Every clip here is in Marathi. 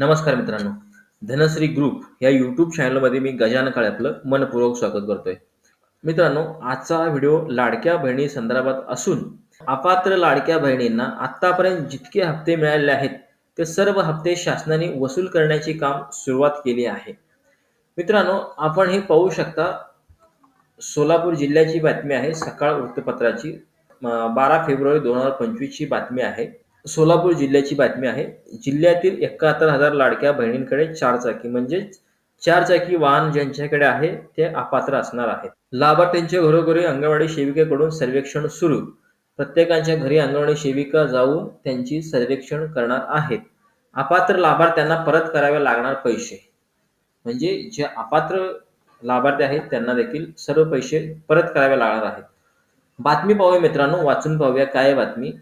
नमस्कार मित्रांनो. धनश्री ग्रुप या यूट्यूब चॅनलमध्ये मी गजान काळे आपलं मनपूर्वक स्वागत करतोय. मित्रांनो आजचा व्हिडिओ लाडक्या बहिणी संदर्भात असून अपात्र लाडक्या बहिणींना आतापर्यंत जितके हप्ते मिळालेले आहेत ते सर्व हप्ते शासनाने वसूल करण्याचे काम सुरुवात केली आहे. मित्रांनो आपण हे पाहू शकता सोलापूर जिल्ह्याची बातमी आहे सकाळ वृत्तपत्राची बारा फेब्रुवारी दोन हजार पंचवीसची बातमी आहे. सोलापूर जिल्ह्याची बातमी आहे. जिल्ह्यातील एकाहत्तर हजार लाडक्या बहिणींकडे चार चाकी म्हणजेच चार चाकी वाहन ज्यांच्याकडे आहे ते अपात्र असणार आहेत. लाभार्थ्यांच्या घरोघरी अंगणवाडी सेविकेकडून सर्वेक्षण सुरू. प्रत्येकाच्या घरी अंगणवाडी सेविका जाऊन त्यांची सर्वेक्षण करणार आहेत. अपात्र लाभार्थ्यांना परत करावे लागणार पैसे. म्हणजे जे अपात्र लाभार्थी आहेत त्यांना देखील सर्व पैसे परत करावे लागणार आहेत. बातमी पाहूया मित्रांनो वाचून पाहूया काय बातमी.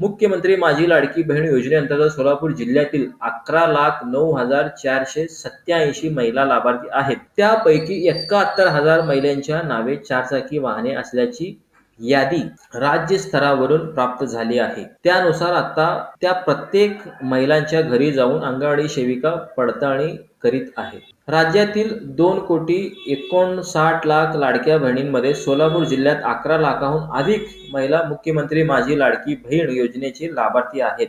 मुख्यमंत्री माझी लाडकी बहीण योजनेअंतर्गत सोलापूर जिल्ह्यातील अकरा लाख नऊ हजार चारशे सत्याऐंशी महिला लाभार्थी आहेत. त्यापैकी एकाहत्तर हजार महिलांच्या नावे चारचाकी वाहने असल्याची यादी राज्य स्तरावरून प्राप्त झाली आहे. त्यानुसार आता त्या प्रत्येक महिलांच्या घरी जाऊन अंगणवाडी सेविका पडताळणी करीत आहेत राज्यातील दोन कोटी एकोणसाठ लाख लाडक्या बहिणींमध्ये सोलापूर जिल्ह्यात अकरा लाखाहून अधिक महिला मुख्यमंत्री माझी लाडकी बहीण योजनेचे लाभार्थी आहेत.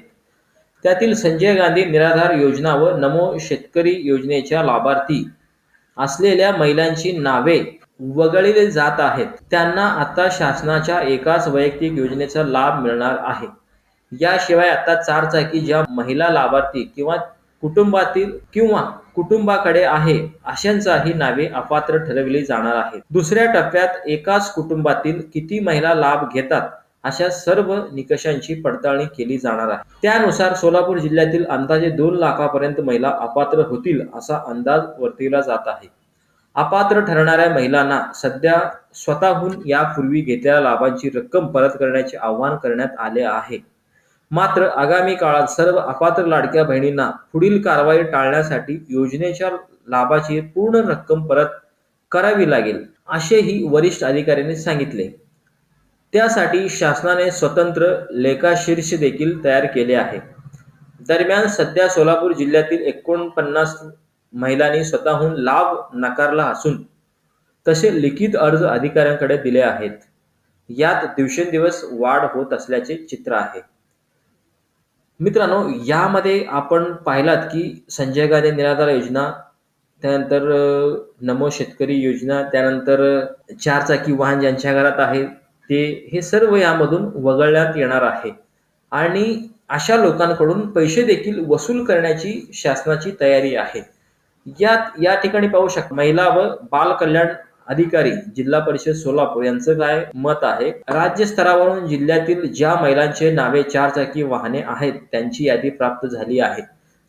त्यातील संजय गांधी निराधार योजना व नमो शेतकरी योजनेच्या लाभार्थी असलेल्या महिलांची नावे वगळले जात आहेत. त्यांना आता शासनाच्या एकाच वैयक्तिक योजनेचा लाभ मिळणार आहे. याशिवाय आता चार चाकी ज्या महिला लाभार्थी किंवा कुटुंबातील किंवा कुटुंबाकडे आहे अशांचाही नावे अपात्र ठरविली जाणार आहेत. दुसऱ्या टप्प्यात एकाच कुटुंबातील किती महिला लाभ घेतात अशा सर्व निकषांची पडताळणी केली जाणार आहे. त्यानुसार सोलापूर जिल्ह्यातील अंदाजे दोन लाखापर्यंत महिला अपात्र होतील असा अंदाज वर्तविला जात आहे. अपात्र ठरणाऱ्या महिलांना सध्या स्वतःहून यापूर्वी घेतलेल्या लाभांची रक्कम परत करण्याचे आवाहन करण्यात आले आहे. मात्र आगामी काळात सर्व अपात्र लाडक्या बहिणींना पुढील कारवाई टाळण्यासाठी योजनेच्या लाभाची पूर्ण रक्कम परत करावी लागेल असेही वरिष्ठ अधिकाऱ्यांनी सांगितले. त्यासाठी शासनाने स्वतंत्र लेखाशीर्ष देखील तयार केले आहे. दरम्यान सध्या सोलापूर जिल्ह्यातील एकोणपन्नास महिलांनी स्वतःहून लाभ नाकारला असून तसे लिखित अर्ज अधिकाऱ्यांकडे दिले आहेत. यात दिवसेंदिवस वाढ होत असल्याचे चित्र आहे. मित्रांनो यामध्ये आपण पाहिलात की संजय गांधी निराधार योजना त्यानंतर नमो शेतकरी योजना त्यानंतर चारचाकी वाहन ज्यांच्या घरात आहे ते हे सर्व यामधून वगळण्यात येणार आहे. आणि अशा लोकांकडून पैसे देखील वसूल करण्याची शासनाची तयारी आहे. यात या ठिकाणी पाहू शकता महिला व बाल कल्याण अधिकारी जिल्हा परिषद सोलापूर यांचं काय मत आहे? राज्य स्तरावरून जिल्ह्यातील ज्या महिलांचे नावे चारचाकी वाहने आहेत त्यांची यादी प्राप्त झाली आहे.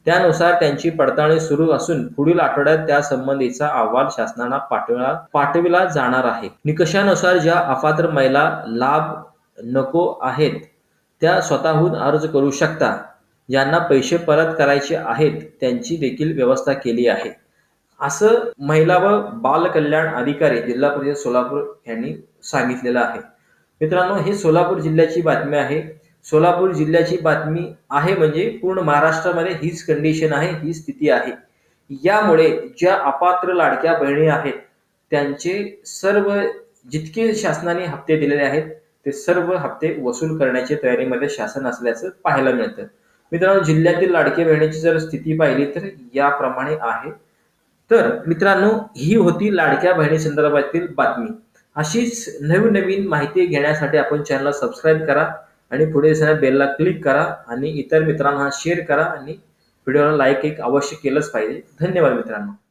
त्यानुसार त्यांची पडताळणी सुरू असून पुढील आठवड्यात त्या संबंधीचा अहवाल शासनाला पाठविला पाठविला जाणार आहे. निकषानुसार ज्या अपात्र महिला लाभ नको आहेत त्या स्वतःहून अर्ज करू शकता. ज्यांना पैसे परत करायचे आहेत त्यांची देखील व्यवस्था केली आहे. असं महिला व बाल कल्याण अधिकारी जिल्हा परिषद सोलापूर यांनी सांगितलेलं आहे. मित्रांनो हे सोलापूर जिल्ह्याची बातमी आहे. सोलापूर जिल्ह्याची बातमी आहे म्हणजे पूर्ण महाराष्ट्रामध्ये हीच कंडिशन आहे ही स्थिती आहे. यामुळे ज्या अपात्र लाडक्या बहिणी आहेत त्यांचे सर्व जितके शासनाने हप्ते दिलेले आहेत ते सर्व हप्ते वसूल करण्याच्या तयारीमध्ये शासन असल्याचं पाहायला मिळतं. मित्रांनो जिल्ह्यातील लाडक्या बहिणीची जर स्थिती पाहिली तर याप्रमाणे आहे. तर मित्रांनो ही होती लाडक्या बहिणी संदर्भातील बातमी. अशीच नवीन नवीन माहिती घेण्यासाठी आपण चॅनलला सबस्क्राईब करा आणि पुढे दिसणाऱ्या बेलला क्लिक करा आणि इतर मित्रांना शेअर करा आणि व्हिडिओला लाईक एक अवश्य केलंच पाहिजे. धन्यवाद मित्रांनो.